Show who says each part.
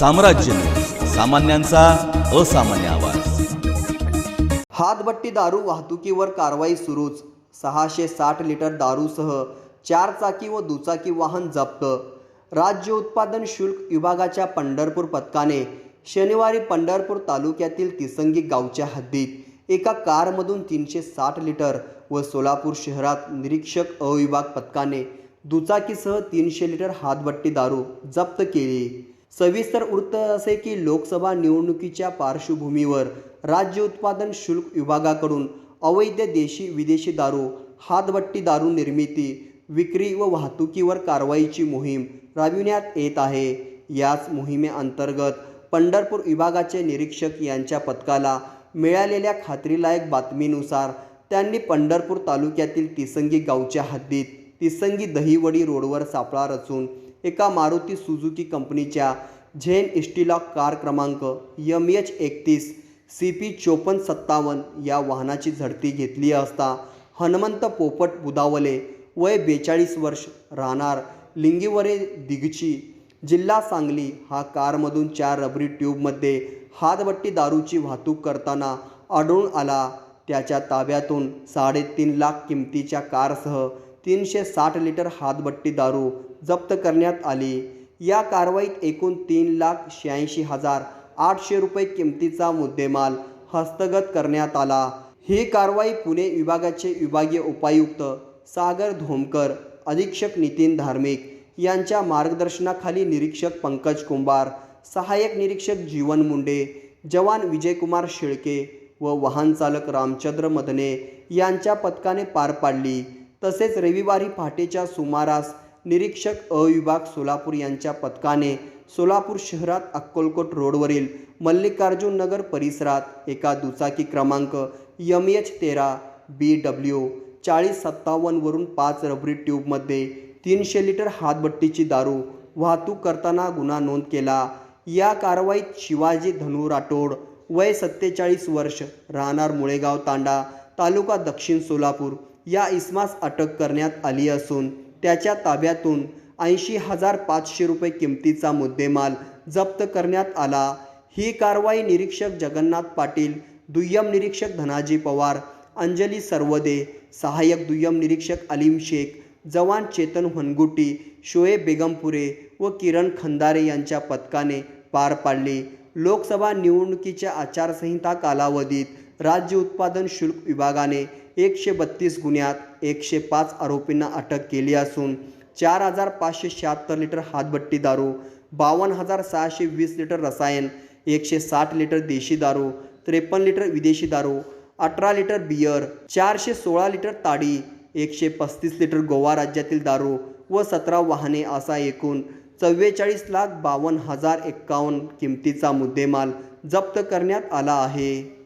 Speaker 1: साम्राज्य. सामान्यांचा असामान्य आवाज.
Speaker 2: हातभट्टी दारू वाहतुकीवर कारवाई सुरूच. सहाशे साठ लिटर दारूसह चारचाकी व दुचाकी वाहन जप्त. राज्य उत्पादन शुल्क विभागाच्या पंढरपूर पथकाने शनिवारी पंढरपूर तालुक्यातील तिसंगी गावच्या हद्दीत एका कारमधून तीनशे साठ लिटर व सोलापूर शहरात निरीक्षक अविभाग पथकाने दुचाकीसह तीनशे लिटर हातभट्टी दारू जप्त केली. सविस्तर वृत्त असे की लोकसभा निवडणुकीच्या पार्श्वभूमीवर राज्य उत्पादन शुल्क विभागाकडून अवैध देशी विदेशी दारू हातभट्टी दारू निर्मिती विक्री व वाहतुकीवर कारवाईची मोहीम राबविण्यात येत आहे. याच मोहिमेअंतर्गत पंढरपूर विभागाचे निरीक्षक यांच्या पथकाला मिळालेल्या खात्रीलायक बातमीनुसार त्यांनी पंढरपूर तालुक्यातील तिसंगी गावच्या हद्दीत तिसंगी दहिवडी रोडवर सापळा रचून एका मारुती सुझुकी कंपनीच्या झेन इस्टिलॉक कार क्रमांक यम एच एकतीस सी पी चोपन्न सत्तावन्न या वाहनाची झडती घेतली असता हनुमंत पोपट बुदावले वय बेचाळीस वर्ष राहणार लिंगीवरे दिगची जिल्हा सांगली हा कारमधून चार रबरी ट्यूबमध्ये हातभट्टी दारूची वाहतूक करताना आढळून आला. त्याच्या ताब्यातून साडेतीन लाख किमतीच्या कारसह तीनशे साठ लिटर हातभट्टी दारू जप्त करण्यात आली. या कारवाईत एकूण तीन लाख शहाऐंशी हजार आठशे रुपये किमतीचा मुद्देमाल हस्तगत करण्यात आला. ही कारवाई पुणे विभागाचे विभागीय उपायुक्त सागर धोमकर अधीक्षक नितीन धार्मिक यांच्या मार्गदर्शनाखाली निरीक्षक पंकज कुंभार सहाय्यक निरीक्षक जीवन मुंडे जवान विजयकुमार शेळके व वाहन चालक रामचंद्र मदने यांच्या पथकाने पार पाडली. तसेच रविवारी पहाटेच्या सुमारास निरीक्षक अ विभाग सोलापूर यांच्या पथकाने सोलापूर शहरात अक्कलकोट रोडवरील मल्लिकार्जुन नगर परिसरात एका दुचाकी क्रमांक यम एच तेरा बी डब्ल्यू चाळीस सत्तावन्नवरून पाच रबरी ट्यूबमध्ये तीनशे लिटर हातभट्टीची दारू वाहतूक करताना गुन्हा नोंद केला. या कारवाईत शिवाजी धनु राठोड वय सत्तेचाळीस वर्ष राहणार मुळेगाव तांडा तालुका दक्षिण सोलापूर. या इसमास अटक करण्यात आली असून त्याच्या ताब्यातून ऐंशी हजार पाचशे रुपये किमतीचा मुद्देमाल जप्त करण्यात आला. ही कारवाई निरीक्षक जगन्नाथ पाटील दुय्यम निरीक्षक धनाजी पवार अंजली सर्वदे सहाय्यक दुय्यम निरीक्षक अलीम शेख जवान चेतन हनगुटी शोएब बेगमपुरे व किरण खंदारे यांच्या पथकाने पार पाडली. लोकसभा निवडणुकीच्या आचारसंहिता कालावधीत राज्य उत्पादन शुल्क विभागाने एकशे बत्तीस गुन्ह्यात एकशे पाच आरोपींना अटक केली असून चार हजार पाचशे शहात्तर लिटर हातभट्टी दारू बावन्न हजार सहाशे वीस लिटर रसायन एकशे साठ लिटर देशी दारू त्रेपन्न लिटर विदेशी दारू अठरा लिटर बियर चारशे सोळा लिटर ताडी एकशे पस्तीस लिटर गोवा राज्यातील दारू व सतरा वाहने असा एकूण चव्वेचाळीस लाख बावन्न हजार एक्कावन्न किमतीचा मुद्देमाल जप्त करण्यात आला आहे.